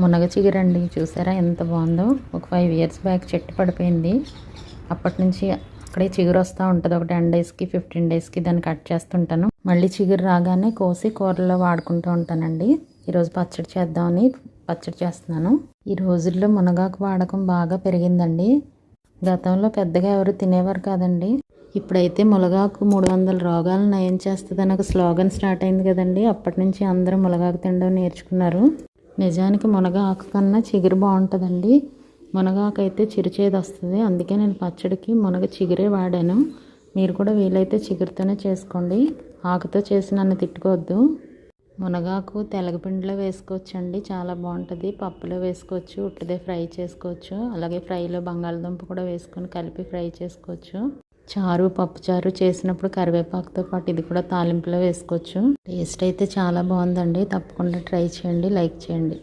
మునగ చిగురండి చూసారా ఎంత బాగుందో? ఒక ఫైవ్ ఇయర్స్ బ్యాక్ చెట్టు పడిపోయింది. అప్పటి నుంచి అక్కడే చిగురు వస్తూ ఉంటుంది. ఒక టెన్ డేస్కి ఫిఫ్టీన్ డేస్కి దాన్ని కట్ చేస్తుంటాను. మళ్ళీ చిగురు రాగానే కోసి కూరలో వాడుకుంటూ ఉంటానండి. ఈరోజు పచ్చడి చేద్దామని పచ్చడి చేస్తున్నాను. ఈ రోజుల్లో మునగాకు వాడకం బాగా పెరిగిందండి. గతంలో పెద్దగా ఎవరు తినేవారు కాదండి. ఇప్పుడైతే మునగాకు మూడు వందల రోగాలను నయం చేస్తుందని ఒక స్లోగన్ స్టార్ట్ అయింది కదండి. అప్పటి నుంచి అందరూ మునగాకు తినడం నేర్చుకున్నారు. నిజానికి మునగాకు కన్నా చిగురు బాగుంటుందండి. మునగాకు అయితే చిరుచేది వస్తుంది. అందుకే నేను పచ్చడికి మునగ చిగురే వాడాను. మీరు కూడా వీలైతే చిగురుతోనే చేసుకోండి. ఆకుతో చేసి నన్ను తిట్టుకోవద్దు. మునగాకు తెలగపిండిలో వేసుకోవచ్చు అండి చాలా బాగుంటుంది. పప్పులో వేసుకోవచ్చు. ఉట్టిదే ఫ్రై చేసుకోవచ్చు. అలాగే ఫ్రైలో బంగాళదుంప కూడా వేసుకొని కలిపి ఫ్రై చేసుకోవచ్చు. చారు పప్పుచారు చేసినప్పుడు కరివేపాకుతో పాటు ఇది కూడా తాలింపులో వేసుకోవచ్చు. టేస్ట్ అయితే చాలా బాగుందండి. తప్పకుండా ట్రై చేయండి. లైక్ చేయండి.